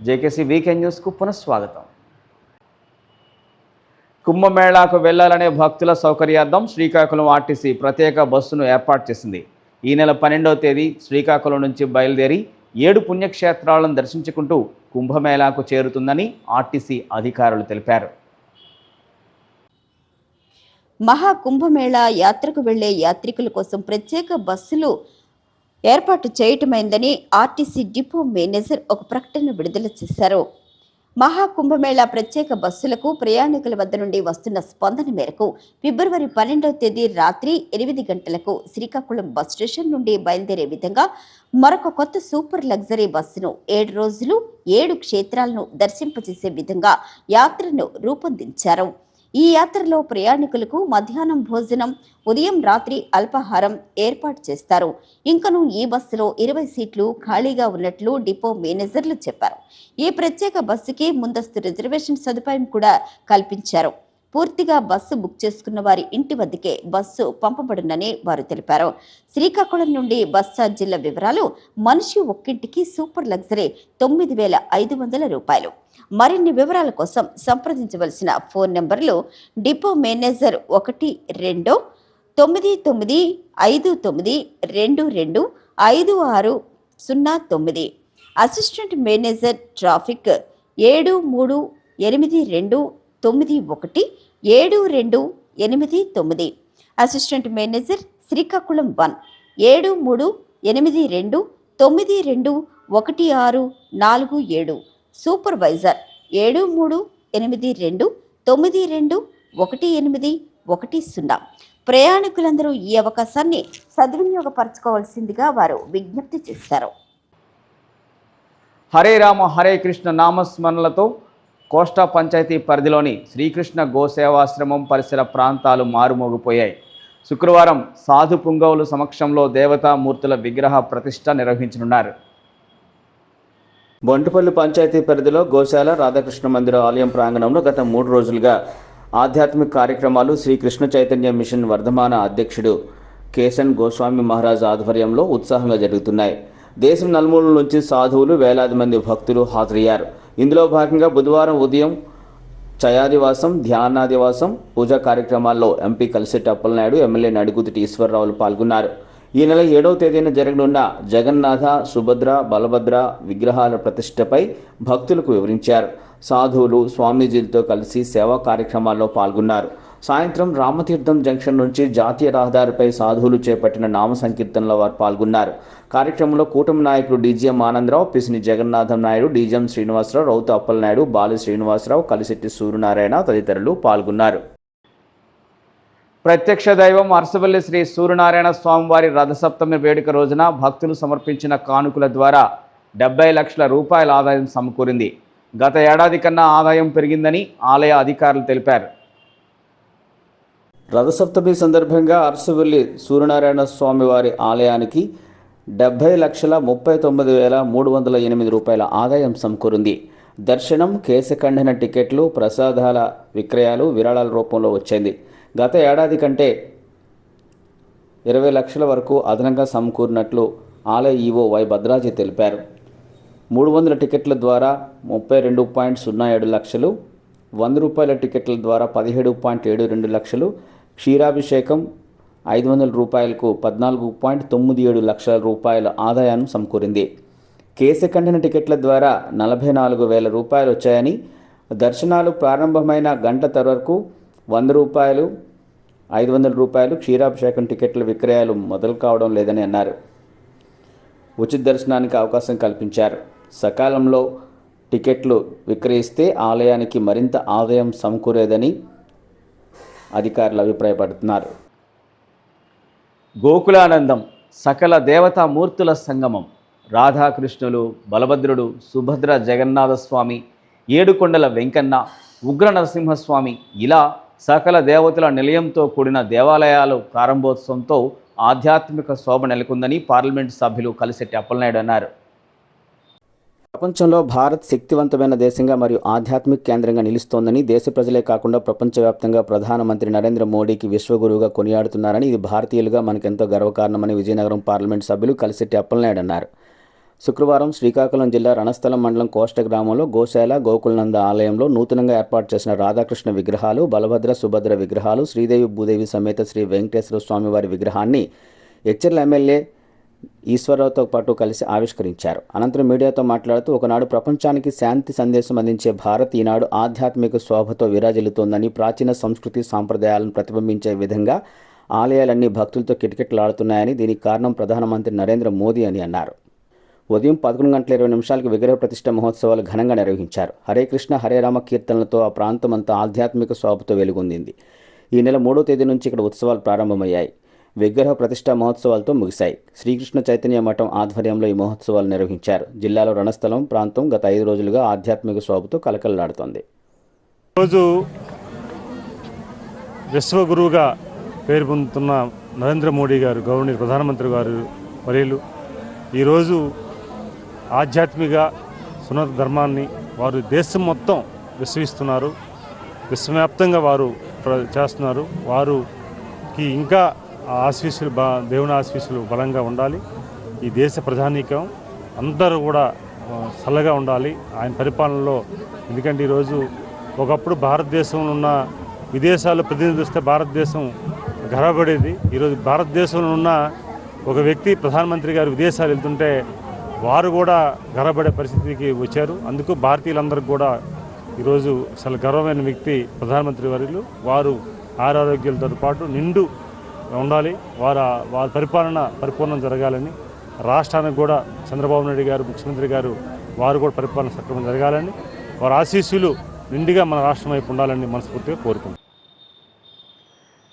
JKC weekend న్యూస్కు పునఃస్వాగతం. కుంభమేళాకు వెళ్ళాలనే భక్తుల సౌకర్యార్థం శ్రీకాకుళం ఆర్టీసీ ప్రత్యేక బస్సును ఏర్పాటు చేసింది. ఈ నెల పన్నెండవ తేదీ శ్రీకాకుళం నుంచి బయలుదేరి ఏడు పుణ్యక్షేత్రాలను దర్శించుకుంటూ కుంభమేళాకు చేరుతుందని ఆర్టీసీ అధికారులు తెలిపారు. మహాకుంభమేళా యాత్రకు వెళ్ళే యాత్రికుల కోసం ప్రత్యేక బస్సులు ఏర్పాటు చేయటమైందని ఆర్టీసీ డిపో మేనేజర్ ఒక ప్రకటన విడుదల చేశారు. మహాకుంభమేళా ప్రత్యేక బస్సులకు ప్రయాణికుల వద్ద నుండి వస్తున్న స్పందన మేరకు ఫిబ్రవరి పన్నెండవ తేదీ రాత్రి ఎనిమిది గంటలకు శ్రీకాకుళం బస్ స్టేషన్ నుండి బయలుదేరే విధంగా మరొక కొత్త సూపర్ లగ్జరీ బస్సును ఏడు రోజులు ఏడు క్షేత్రాలను దర్శింపజేసే విధంగా యాత్రను రూపొందించారు. ఈ యాత్రలో ప్రయాణికులకు మధ్యాహ్నం భోజనం ఉదయం రాత్రి అల్పాహారం ఏర్పాటు చేస్తారు. ఇంకను ఈ బస్సులో ఇరవై సీట్లు ఖాళీగా ఉన్నట్లు డిపో మేనేజర్లు చెప్పారు. ఈ ప్రత్యేక బస్సుకి ముందస్తు రిజర్వేషన్ సదుపాయం కూడా కల్పించారు. పూర్తిగా బస్సు బుక్ చేసుకున్న వారి ఇంటి వద్దకే బస్సు పంపబడునని వారు తెలిపారు. శ్రీకాకుళం నుండి బస్ ఛార్జీల వివరాలు మనిషి ఒక్కింటికి సూపర్ లగ్జరీ తొమ్మిది వేల ఐదు వందల రూపాయలు. మరిన్ని వివరాల కోసం సంప్రదించవలసిన ఫోన్ నెంబర్లు డిపో మేనేజర్ ఒకటి రెండు తొమ్మిది తొమ్మిది ఐదు తొమ్మిది రెండు రెండు ఐదు ఆరు సున్నా తొమ్మిది. అసిస్టెంట్ మేనేజర్ ట్రాఫిక్ ఏడు మూడు ఎనిమిది రెండు తొమ్మిది ఒకటి ఏడు రెండు ఎనిమిది తొమ్మిది. Assistant manager Srikakulam one. ఏడు మూడు ఎనిమిది రెండు తొమ్మిది రెండు ఒకటి ఆరు నాలుగు ఏడు. సూపర్వైజర్ ఏడు మూడు ఎనిమిది రెండు తొమ్మిది రెండు ఒకటి ఎనిమిది ఒకటి సున్నా. ప్రయాణికులందరూ ఈ అవకాశాన్ని సద్వినియోగపరచుకోవాల్సిందిగా వారు విజ్ఞప్తి చేశారు. హరే రామ హరే కృష్ణ నామస్మరణలతో కోస్టా పంచాయతీ పరిధిలోని శ్రీకృష్ణ గోసేవాశ్రమం పరిసర ప్రాంతాలు మారుమోగిపోయాయి. శుక్రవారం సాధు పుంగవులు సమక్షంలో దేవతామూర్తుల విగ్రహ ప్రతిష్ట నిర్వహించనున్నారు. బొంటుపల్లి పంచాయతీ పరిధిలో గోశాల రాధాకృష్ణ మందిర ఆలయం ప్రాంగణంలో గత మూడు రోజులుగా ఆధ్యాత్మిక కార్యక్రమాలు శ్రీకృష్ణ చైతన్య మిషన్ వర్ధమాన అధ్యక్షుడు కేశన్ గోస్వామి మహారాజ్ ఆధ్వర్యంలో ఉత్సాహంగా జరుగుతున్నాయి. దేశం నలుమూలల నుంచి సాధువులు వేలాది మంది భక్తులు హాజరయ్యారు. ఇందులో భాగంగా బుధవారం ఉదయం చయాదివాసం ధ్యానాదివాసం పూజా కార్యక్రమాల్లో ఎంపీ కలిసెట్టి అప్పలనాయుడు ఎమ్మెల్యే నడుగుతుటి ఈశ్వరరావులు పాల్గొన్నారు. ఈ నెల ఏడవ తేదీన జరగనున్న జగన్నాథ సుభద్ర బలభద్ర విగ్రహాల ప్రతిష్టపై భక్తులకు వివరించారు. సాధువులు స్వామీజీలతో కలిసి సేవా కార్యక్రమాల్లో పాల్గొన్నారు. సాయంత్రం రామతీర్థం జంక్షన్ నుంచి జాతీయ రహదారిపై సాధువులు చేపట్టిన నామ సంకీర్తనలో వారు పాల్గొన్నారు. కార్యక్రమంలో కూటమి నాయకులు డీజీఎం ఆనందరావు పిసిని జగన్నాథం నాయుడు డీజీఎం శ్రీనివాసరావు రౌతు అప్పలనాయుడు బాలి శ్రీనివాసరావు కలిశెట్టి సూర్యనారాయణ తదితరులు పాల్గొన్నారు. ప్రత్యక్ష దైవం అరసవల్లి శ్రీ సూర్యనారాయణ స్వామివారి రథసప్తమి వేడుక రోజున భక్తులు సమర్పించిన కానుకల ద్వారా డెబ్బై లక్షల రూపాయల ఆదాయం సమకూరింది. గత ఏడాది కన్నా ఆదాయం పెరిగిందని ఆలయ అధికారులు తెలిపారు. రథసప్తమి సందర్భంగా అరసవల్లి సూర్యనారాయణ స్వామి వారి ఆలయానికి డెబ్బై లక్షల ముప్పై తొమ్మిది వేల మూడు వందల ఎనిమిది రూపాయల ఆదాయం సమకూరింది. దర్శనం కేశఖండన టికెట్లు ప్రసాదాల విక్రయాలు విరాళాల రూపంలో వచ్చింది. గత ఏడాది కంటే ఇరవై లక్షల వరకు అదనంగా సమకూరినట్లు ఆలయ ఈవో వై భద్రాజీ తెలిపారు. మూడు వందల టికెట్ల ద్వారా ముప్పై రెండు పాయింట్ సున్నా ఏడు లక్షలు వంద రూపాయల టికెట్ల ద్వారా పదిహేడు పాయింట్ ఏడు రెండు లక్షలు క్షీరాభిషేకం ఐదు వందల రూపాయలకు పద్నాలుగు పాయింట్ తొమ్మిది ఏడు లక్షల రూపాయల ఆదాయాన్ని సమకూరింది. కేశఖండన టికెట్ల ద్వారా నలభై నాలుగు వేల రూపాయలు వచ్చాయని దర్శనాలు ప్రారంభమైన గంట వరకు వంద రూపాయలు ఐదు వందల రూపాయలు క్షీరాభిషేకం టికెట్ల విక్రయాలు మొదలు కావడం లేదని అన్నారు. ఉచిత దర్శనానికి అవకాశం కల్పించారు. సకాలంలో టికెట్లు విక్రయిస్తే ఆలయానికి మరింత ఆదాయం సమకూరేదని అధికారులు అభిప్రాయపడుతున్నారు. గోకులానందం సకల దేవతామూర్తుల సంగమం రాధాకృష్ణులు బలభద్రుడు సుభద్ర జగన్నాథస్వామి ఏడుకొండల వెంకన్న ఉగ్ర నరసింహస్వామి ఇలా సకల దేవతల నిలయంతో కూడిన దేవాలయాలు ప్రారంభోత్సవంతో ఆధ్యాత్మిక శోభ నెలకొందని పార్లమెంట్ సభ్యులు కలిసెట్టి అప్పలనాయుడు అన్నారు. ప్రపంచంలో భారత్ శక్తివంతమైన దేశంగా మరియు ఆధ్యాత్మిక కేంద్రంగా నిలుస్తోందని దేశ ప్రజలే కాకుండా ప్రపంచవ్యాప్తంగా ప్రధానమంత్రి నరేంద్ర మోడీకి విశ్వగురువుగా కొనియాడుతున్నారని ఇది భారతీయులుగా మనకెంతో గర్వకారణమని విజయనగరం పార్లమెంట్ సభ్యులు కలిసి అప్పలనాయుడు అన్నారు. శుక్రవారం శ్రీకాకుళం జిల్లా రణస్థలం మండలం కోష్ట గ్రామంలో గోశాల గోకులనంద ఆలయంలో నూతనంగా ఏర్పాటు చేసిన రాధాకృష్ణ విగ్రహాలు బలభద్ర సుభద్ర విగ్రహాలు శ్రీదేవి భూదేవి సమేత శ్రీ వెంకటేశ్వర స్వామివారి విగ్రహాన్ని హెచ్చర్ల ఎమ్మెల్యే ఈశ్వరరావుతో పాటు కలిసి ఆవిష్కరించారు. అనంతరం మీడియాతో మాట్లాడుతూ ఒకనాడు ప్రపంచానికి శాంతి సందేశం అందించే భారత్ ఈనాడు ఆధ్యాత్మిక శోభతో విరాజిల్లుతోందని ప్రాచీన సంస్కృతి సాంప్రదాయాలను ప్రతిబింబించే విధంగా ఆలయాలన్నీ భక్తులతో కిటకిటలాడుతున్నాయని దీనికి కారణం ప్రధానమంత్రి నరేంద్ర మోదీ అని అన్నారు. ఉదయం పదకొండు గంటల ఇరవై నిమిషాలకు విగ్రహ ప్రతిష్ట మహోత్సవాలు ఘనంగా నిర్వహించారు. హరే కృష్ణ హరే రామ కీర్తనలతో ఆ ప్రాంతం అంతా ఆధ్యాత్మిక శోభతో వెలుగొందింది. ఈ నెల మూడో తేదీ నుంచి ఇక్కడ ఉత్సవాలు ప్రారంభమయ్యాయి. విగ్రహ ప్రతిష్ట మహోత్సవాలతో ముగిశాయి. శ్రీకృష్ణ చైతన్య మఠం ఆధ్వర్యంలో ఈ మహోత్సవాలు నిర్వహించారు. జిల్లాలో రణస్థలం ప్రాంతం గత ఐదు రోజులుగా ఆధ్యాత్మిక శోభతో కలకలలాడుతోంది. రోజు విశ్వగురువుగా పేరు పొందుతున్న నరేంద్ర మోడీ గారు గౌరవనీయ ప్రధానమంత్రి గారు వర్యులు ఈరోజు ఆధ్యాత్మిక సున్నత ధర్మాన్ని వారు దేశం మొత్తం విశ్వసిస్తున్నారు. విశ్వవ్యాప్తంగా వారు ప్ర- చేస్తున్నారు. వారుకి ఇంకా ఆశీస్సులు బా దేవుని ఆశీస్సులు బలంగా ఉండాలి. ఈ దేశ ప్రధానికం అందరూ కూడా చల్లగా ఉండాలి. ఆయన పరిపాలనలో ఎందుకంటే ఈరోజు ఒకప్పుడు భారతదేశంలో ఉన్న విదేశాలు ప్రతినిధిస్తే భారతదేశం గర్వపడేది. ఈరోజు భారతదేశంలో ఉన్న ఒక వ్యక్తి ప్రధానమంత్రి గారు విదేశాలు వెళ్తుంటే వారు కూడా గర్వపడే పరిస్థితికి వచ్చారు. అందుకు భారతీయులందరికీ కూడా ఈరోజు అసలు గర్వమైన వ్యక్తి ప్రధానమంత్రి వర్యులు. వారు ఆరోగ్యాలతో పాటు నిండు ఉండాలి. వారు వారి పరిపాలన పరిపూర్ణం జరగాలని రాష్ట్రానికి కూడా చంద్రబాబు నాయుడు గారు ముఖ్యమంత్రి గారు వారు కూడా పరిపాలన సక్రమం జరగాలని వారి ఆశీస్సులు నిండుగా మన రాష్ట్రం వైపు ఉండాలని మనస్ఫూర్తిగా కోరుకుంటున్నాను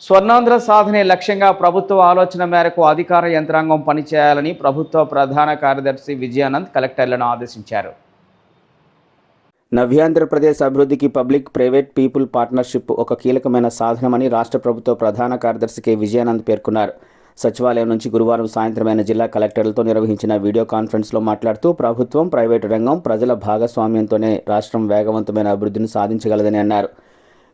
స్వర్ణాంధ్ర సాధనే లక్ష్యంగా ప్రభుత్వ ఆలోచన మేరకు అధికార యంత్రాంగం పనిచేయాలని ప్రభుత్వ ప్రధాన కార్యదర్శి విజయానంద్ కలెక్టర్లను ఆదేశించారు. నవ్యాంధ్రప్రదేశ్ అభివృద్ధికి పబ్లిక్ ప్రైవేట్ పీపుల్ పార్ట్నర్షిప్ ఒక కీలకమైన సాధనమని రాష్ట్ర ప్రభుత్వ ప్రధాన కార్యదర్శి కె. విజయానంద్ పేర్కొన్నారు. సచివాలయం నుంచి గురువారం సాయంత్రమైన జిల్లా కలెక్టర్లతో నిర్వహించిన వీడియో కాన్ఫరెన్స్లో మాట్లాడుతూ ప్రభుత్వం ప్రైవేటు రంగం ప్రజల భాగస్వామ్యంతోనే రాష్ట్రం వేగవంతమైన అభివృద్ధిని సాధించగలదని అన్నారు.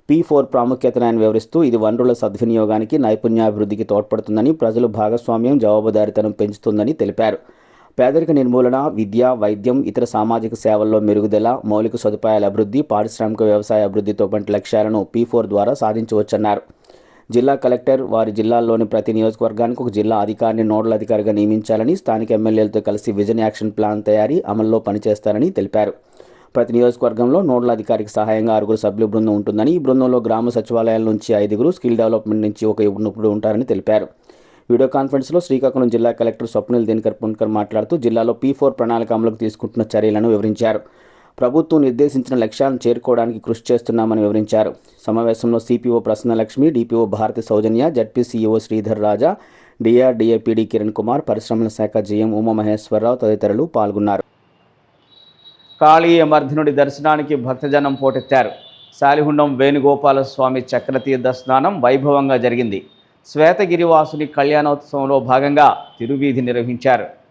పీ ఫోర్ ప్రాముఖ్యతను ఆయన వివరిస్తూ ఇది వనరుల సద్వినియోగానికి నైపుణ్యాభివృద్ధికి తోడ్పడుతుందని ప్రజలు భాగస్వామ్యం జవాబుదారితనం పెంచుతుందని తెలిపారు. పేదరిక నిర్మూలన విద్య వైద్యం ఇతర సామాజిక సేవల్లో మెరుగుదల మౌలిక సదుపాయాల అభివృద్ధి పారిశ్రామిక వ్యవసాయ అభివృద్ధితో వంటి లక్ష్యాలను పీ ఫోర్ ద్వారా సాధించవచ్చన్నారు. జిల్లా కలెక్టర్ వారి జిల్లాల్లోని ప్రతి నియోజకవర్గానికి ఒక జిల్లా అధికారిని నోడల్ అధికారిగా నియమించాలని స్థానిక ఎమ్మెల్యేలతో కలిసి విజన్ యాక్షన్ ప్లాన్ తయారీ అమల్లో పనిచేస్తారని తెలిపారు. ప్రతి నియోజకవర్గంలో నోడల్ అధికారికి సహాయంగా ఆరుగురు సభ్యుల బృందం ఉంటుందని ఈ బృందంలో గ్రామ సచివాలయాల నుంచి ఐదుగురు స్కిల్ డెవలప్మెంట్ నుంచి ఒక నిపుణుడు ఉంటారని తెలిపారు. వీడియో కాన్ఫరెన్స్లో శ్రీకాకుళం జిల్లా కలెక్టర్ స్వప్నిల్ దినకర్ పున్కర్ మాట్లాడుతూ జిల్లాలో పీ ఫోర్ ప్రణాళిక అమలుకు తీసుకుంటున్న చర్యలను వివరించారు. ప్రభుత్వం నిర్దేశించిన లక్ష్యాలను చేరుకోవడానికి కృషి చేస్తున్నామని వివరించారు. సమావేశంలో CPO Prasannalakshmi DPO Bharathi Soujanya ZP CEO Sridhar Raja DRDA PD Kiran Kumar పరిశ్రమల శాఖ జీఎం ఉమామహేశ్వరరావు తదితరులు పాల్గొన్నారు. కాళీయ మర్ధనుడి దర్శనానికి భక్తజనం పోటెత్తారు. శాలిహుండం వేణుగోపాల స్వామి చక్రతీర్థ స్నానం వైభవంగా జరిగింది. శ్వేతగిరివాసుని కళ్యాణోత్సవంలో భాగంగా తిరువీధి నిర్వహించారు.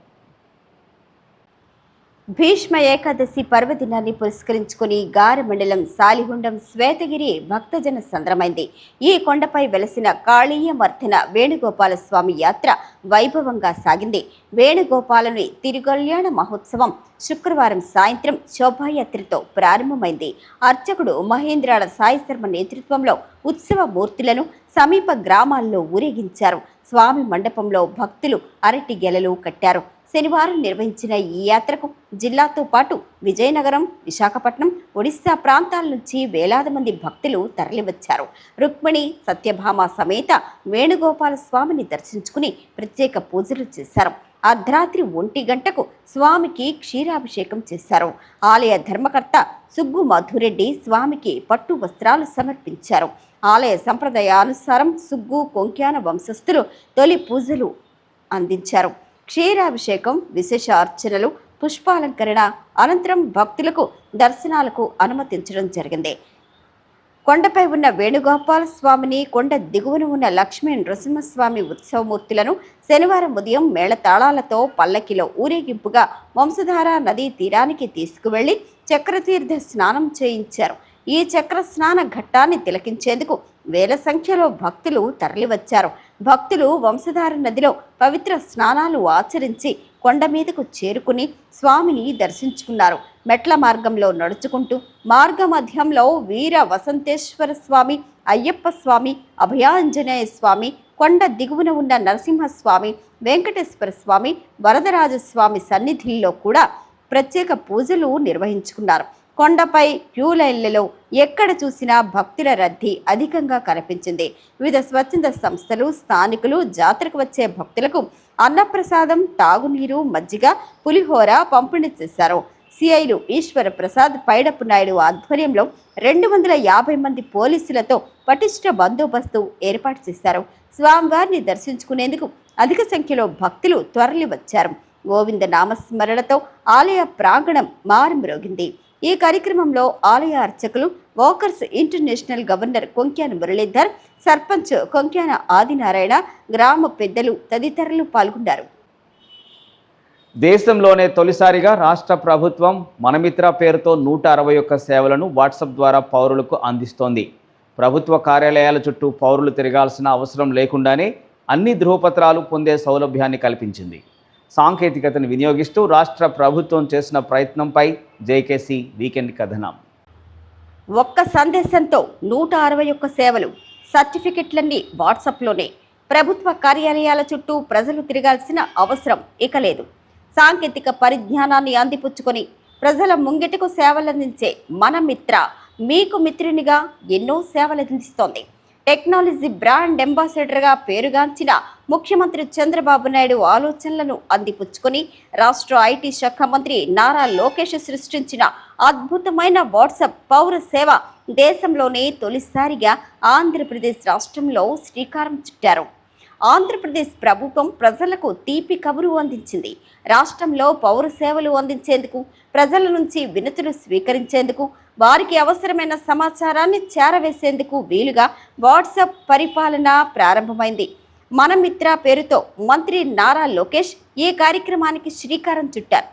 భీష్మ ఏకాదశి పర్వదినాన్ని పురస్కరించుకుని గార మండలం సాలిహుండం శ్వేతగిరి భక్తజన సంద్రమైంది. ఈ కొండపై వెలసిన కాళీయమర్థన వేణుగోపాల స్వామి యాత్ర వైభవంగా సాగింది. వేణుగోపాలుని తిరుగల్యాణ మహోత్సవం శుక్రవారం సాయంత్రం శోభాయాత్రతో ప్రారంభమైంది. అర్చకుడు మహేంద్రాల సాయి శర్మ నేతృత్వంలో ఉత్సవ మూర్తులను సమీప గ్రామాల్లో ఊరేగించారు. స్వామి మండపంలో భక్తులు అరటి గెలలు కట్టారు. శనివారం నిర్వహించిన ఈ యాత్రకు జిల్లాతో పాటు విజయనగరం విశాఖపట్నం ఒడిశా ప్రాంతాల నుంచి వేలాది మంది భక్తులు తరలివచ్చారు. రుక్మిణి సత్యభామ సమేత వేణుగోపాల స్వామిని దర్శించుకుని ప్రత్యేక పూజలు చేశారు. అర్ధరాత్రి ఒంటి గంటకు స్వామికి క్షీరాభిషేకం చేశారు. ఆలయ ధర్మకర్త సుగ్గు మధురెడ్డి స్వామికి పట్టు వస్త్రాలు సమర్పించారు. ఆలయ సంప్రదాయానుసారం సుగ్గు కొంక్యాన వంశస్థులు తొలి పూజలు అందించారు. క్షీరాభిషేకం విశేష అర్చనలు పుష్పాలంకరణ అనంతరం భక్తులకు దర్శనాలకు అనుమతించడం జరిగింది. కొండపై ఉన్న వేణుగోపాల స్వామిని కొండ దిగువన ఉన్న లక్ష్మీ నృసింహస్వామి ఉత్సవమూర్తులను శనివారం ఉదయం మేళతాళాలతో పల్లకిలో ఊరేగింపుగా వంశధార నదీ తీరానికి తీసుకువెళ్ళి చక్రతీర్థ స్నానం చేయించారు. ఈ చక్ర స్నాన ఘట్టాన్ని తిలకించేందుకు వేల సంఖ్యలో భక్తులు తరలివచ్చారు. భక్తులు వంశధార నదిలో పవిత్ర స్నానాలు ఆచరించి కొండ మీదకు చేరుకుని స్వామిని దర్శించుకున్నారు. మెట్ల మార్గంలో నడుచుకుంటూ మార్గ మధ్యంలో వీర వసంతేశ్వర స్వామి అయ్యప్ప స్వామి అభయాంజనేయ స్వామి కొండ దిగువన ఉన్న నరసింహస్వామి వెంకటేశ్వర స్వామి వరదరాజ స్వామి సన్నిధిల్లో కూడా ప్రత్యేక పూజలు నిర్వహించుకున్నారు. కొండపై క్యూ లైన్లలో ఎక్కడ చూసినా భక్తుల రద్దీ అధికంగా కనిపించింది. వివిధ స్వచ్ఛంద సంస్థలు స్థానికులు జాతరకు వచ్చే భక్తులకు అన్నప్రసాదం తాగునీరు మజ్జిగ పులిహోర పంపిణీ చేశారు. సిఐలు ఈశ్వర ప్రసాద్ పైడప్పు నాయుడు ఆధ్వర్యంలో రెండు వందల యాభై మంది పోలీసులతో పటిష్ట బందోబస్తు ఏర్పాటు చేశారు. స్వామివారిని దర్శించుకునేందుకు అధిక సంఖ్యలో భక్తులు తరలి వచ్చారు గోవింద నామస్మరణతో ఆలయ ప్రాంగణం మారుమ్రోగింది. ఈ కార్యక్రమంలో ఆలయ అర్చకులు walkers international governor Konkyana Muralidhar sarpanch Konkyana Adinarayana గ్రామ పెద్దలు తదితరులు పాల్గొన్నారు. దేశంలోనే తొలిసారిగా రాష్ట్ర ప్రభుత్వం మనమిత్ర పేరుతో నూట అరవై ఒక్క సేవలను వాట్సాప్ ద్వారా పౌరులకు అందిస్తోంది. ప్రభుత్వ కార్యాలయాల చుట్టూ పౌరులు తిరగాల్సిన అవసరం లేకుండానే అన్ని ధృవపత్రాలు పొందే సౌలభ్యాన్ని కల్పించింది. సాంకేతికతను వినియోగిస్తూ రాష్ట్ర ప్రభుత్వం చేసిన ప్రయత్నంపై జేకేసీ వీకెండ్ కథనం. ఒక్క సందేశంతో నూట అరవై ఒక్క సేవలు సర్టిఫికెట్లన్నీ వాట్సాప్లోనే. ప్రభుత్వ కార్యాలయాల చుట్టూ ప్రజలు తిరగాల్సిన అవసరం ఇక లేదు. సాంకేతిక పరిజ్ఞానాన్ని అందిపుచ్చుకొని ప్రజల ముంగిటకు సేవలందించే మన మిత్ర మీకు మిత్రునిగా ఎన్నో సేవలందిస్తోంది. టెక్నాలజీ బ్రాండ్ అంబాసిడర్గా పేరుగాంచిన ముఖ్యమంత్రి చంద్రబాబు నాయుడు ఆలోచనలను అందిపుచ్చుకొని రాష్ట్ర ఐటీ శాఖ మంత్రి నారా లోకేష్ సృష్టించిన అద్భుతమైన వాట్సాప్ పౌర సేవ దేశంలోనే తొలిసారిగా ఆంధ్రప్రదేశ్ రాష్ట్రంలో శ్రీకారం చుట్టారు. ఆంధ్రప్రదేశ్ ప్రభుత్వం ప్రజలకు తీపి కబురు అందించింది. రాష్ట్రంలో పౌర సేవలు అందించేందుకు ప్రజల నుంచి వినతులు స్వీకరించేందుకు వారికి అవసరమైన సమాచారాన్ని చేరవేసేందుకు వీలుగా వాట్సాప్ పరిపాలన ప్రారంభమైంది. మన మిత్ర పేరుతో మంత్రి నారా లోకేష్ ఈ కార్యక్రమానికి శ్రీకారం చుట్టారు.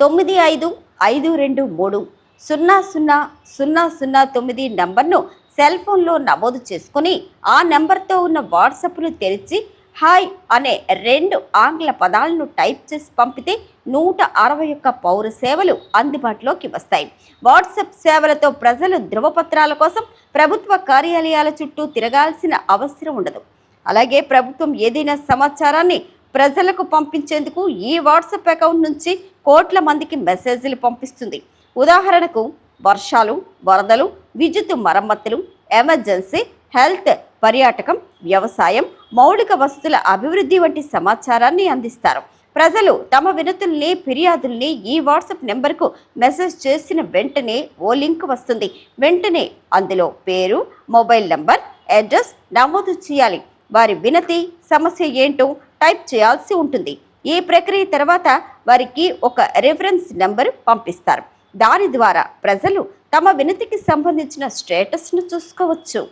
తొమ్మిది ఐదు ఐదు రెండు మూడు సున్నా సున్నా సున్నా సున్నా తొమ్మిది నంబర్ను సెల్ ఫోన్లో నమోదు చేసుకుని ఆ నెంబర్తో ఉన్న వాట్సాప్ను తెరిచి హాయ్ అనే రెండు ఆంగ్ల పదాలను టైప్ చేసి పంపితే నూట అరవై ఒక్క పౌర సేవలు అందుబాటులోకి వస్తాయి. వాట్సాప్ సేవలతో ప్రజలు ధృవపత్రాల కోసం ప్రభుత్వ కార్యాలయాల చుట్టూ తిరగాల్సిన అవసరం ఉండదు. అలాగే ప్రభుత్వం ఏదైనా సమాచారాన్ని ప్రజలకు పంపించేందుకు ఈ వాట్సాప్ అకౌంట్ నుంచి కోట్ల మందికి మెసేజ్లు పంపిస్తుంది. ఉదాహరణకు వర్షాలు వరదలు విద్యుత్ మరమ్మతులు ఎమర్జెన్సీ హెల్త్ పర్యాటకం వ్యవసాయం మౌలిక వసతుల అభివృద్ధి వంటి సమాచారాన్ని అందిస్తారు. ప్రజలు తమ వినతుల్ని ఫిర్యాదుల్ని ఈ వాట్సాప్ నెంబర్కు మెసేజ్ చేసిన వెంటనే ఓ లింక్ వస్తుంది. వెంటనే అందులో పేరు మొబైల్ నంబర్ అడ్రస్ నమోదు చేయాలి. వారి వినతి సమస్య ఏంటో టైప్ చేయాల్సి ఉంటుంది. ఈ ప్రక్రియ తర్వాత వారికి ఒక రిఫరెన్స్ నెంబర్ పంపిస్తారు. దాని ద్వారా ప్రజలు తమ వినతికి సంబంధించిన స్టేటస్ను చూసుకోవచ్చు.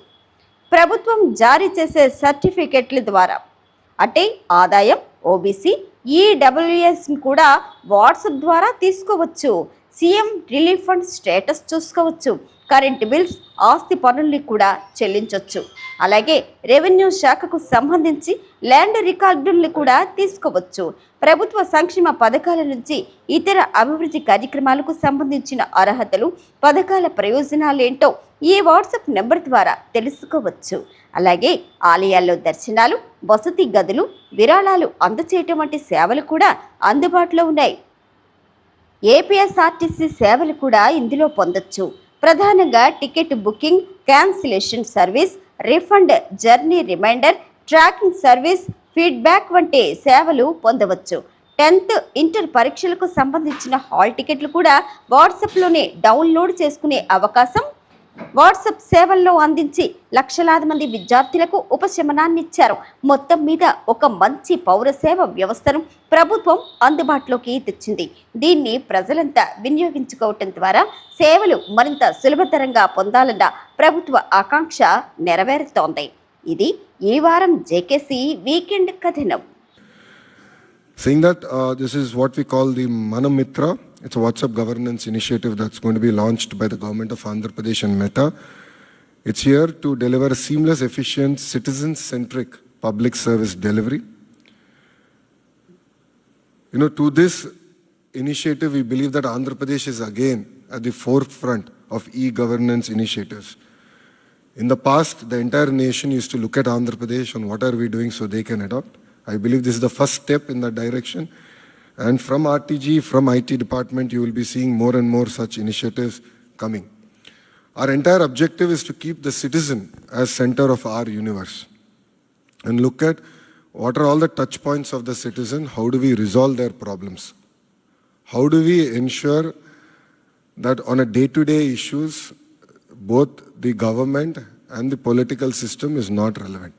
ప్రభుత్వం జారీ చేసే సర్టిఫికెట్ల ద్వారా. అంటే ఆదాయం ఓబీసీ ఈడబ్ల్యూఎస్ కూడా వాట్సాప్ ద్వారా తీసుకోవచ్చు. సీఎం రిలీఫ్ ఫండ్ స్టేటస్ చూసుకోవచ్చు. కరెంటు బిల్స్ ఆస్తి పనుల్ని కూడా చెల్లించవచ్చు అలాగే రెవెన్యూ శాఖకు సంబంధించి ల్యాండ్ రికార్డుల్ని కూడా తీసుకోవచ్చు. ప్రభుత్వ సంక్షేమ పథకాల నుంచి ఇతర అభివృద్ధి కార్యక్రమాలకు సంబంధించిన అర్హతలు పథకాల ప్రయోజనాలేంటో ఈ వాట్సాప్ నెంబర్ ద్వారా తెలుసుకోవచ్చు. అలాగే ఆలయాల్లో దర్శనాలు వసతి గదులు విరాళాలు అందచేయటం వంటి సేవలు కూడా అందుబాటులో ఉన్నాయి. ఏపీఎస్ఆర్టీసీ సేవలు కూడా ఇందులో పొందొచ్చు. ప్రధానంగా ticket booking cancellation service refund journey reminder tracking service feedback వంటి సేవలు పొందవచ్చు. టెన్త్ ఇంటర్ పరీక్షలకు సంబంధించిన హాల్ టికెట్లు కూడా వాట్సాప్లోనే డౌన్లోడ్ చేసుకునే అవకాశం వాట్సాప్ సేవల్లో అందించి లక్షలాది మంది విద్యార్థులకు ఉపశమనాన్ని ఇచ్చారు మొత్తం మీద ఒక మంచి పౌర సేవ వ్యవస్థను ప్రభుత్వం అందుబాటులోకి తెచ్చింది. దీన్ని ప్రజలంతా వినియోగించుకోవటం ద్వారా సేవలు మరింత సులభతరంగా పొందాలన్న ప్రభుత్వ ఆకాంక్ష నెరవేరుతోంది. ఇది ఈ వారం జేకేసీ వీకెండ్ కథనం. Saying that, uh, this is what we call the Manamitra. It's a WhatsApp governance initiative that's going to be launched by the government of Andhra Pradesh and Meta. It's here to deliver a seamless, efficient, citizen-centric public service delivery. You know, to this initiative, we believe that Andhra Pradesh is again at the forefront of e-governance initiatives. In the past, the entire nation used to look at Andhra Pradesh on what are we doing so they can adopt. I believe this is the first step in that direction. And from RTG, from IT department, you will be seeing more and more such initiatives coming. Our entire objective is to keep the citizen as center of our universe and look at what are all the touch points of the citizen, how do we resolve their problems? How do we ensure that on a day-to-day issues, both the government and the political system is not relevant?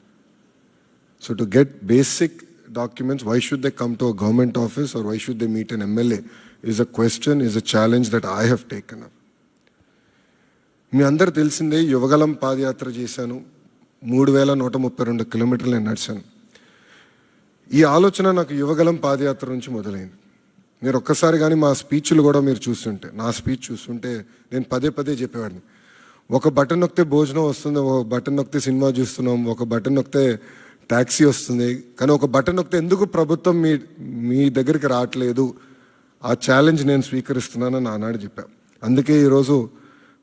So to get basic documents, why should they come to a government office or why should they meet an MLA is a question, is a challenge that I have taken up. మీ అందరు తెలిసిందే యువగలం పాదయాత్ర చేశాను. మూడు వేల నూట ముప్పై రెండు కిలోమీటర్లు నేను నడిచాను. ఈ ఆలోచన నాకు యువగలం పాదయాత్ర నుంచి మొదలైంది. మీరు ఒక్కసారి కానీ మా స్పీచ్లు కూడా మీరు చూస్తుంటే నా స్పీచ్ చూస్తుంటే నేను పదే పదే చెప్పేవాడిని. ఒక బటన్ నొక్కితే భోజనం వస్తుంది ఒక బటన్ నొక్కితే సినిమా చూస్తున్నాం ఒక బటన్ నొక్కితే ట్యాక్సీ వస్తుంది. కానీ ఒక బటన్ నొక్కితే ఎందుకు ప్రభుత్వం మీ మీ దగ్గరికి రావట్లేదు? ఆ ఛాలెంజ్ నేను స్వీకరిస్తున్నానని ఆనాడు చెప్పా. అందుకే ఈరోజు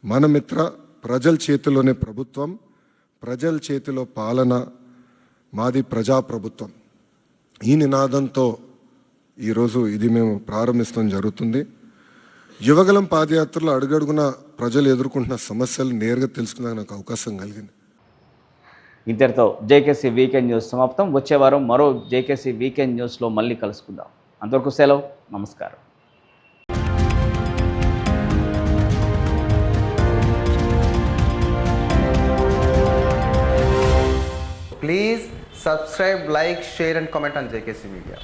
మన మిత్ర ప్రజల చేతిలోనే ప్రభుత్వం ప్రజల చేతిలో పాలన మాది ప్రజాప్రభుత్వం ఈ నినాదంతో ఈరోజు ఇది మేము ప్రారంభిస్తాం జరుగుతుంది. యువగలం పాదయాత్రలో అడుగడుగున ప్రజలు ఎదుర్కొంటున్న సమస్యలు నేరుగా తెలుసుకునే నాకు అవకాశం కలిగింది. ఇంతటితో జేకేసీ వీకెండ్ న్యూస్ సమాప్తం. వచ్చే వారం మరో జేకేసీ వీకెండ్ న్యూస్లో మళ్ళీ కలుసుకుందాం. అంతవరకు సెలవు నమస్కారం. Please subscribe like share and comment on JKC media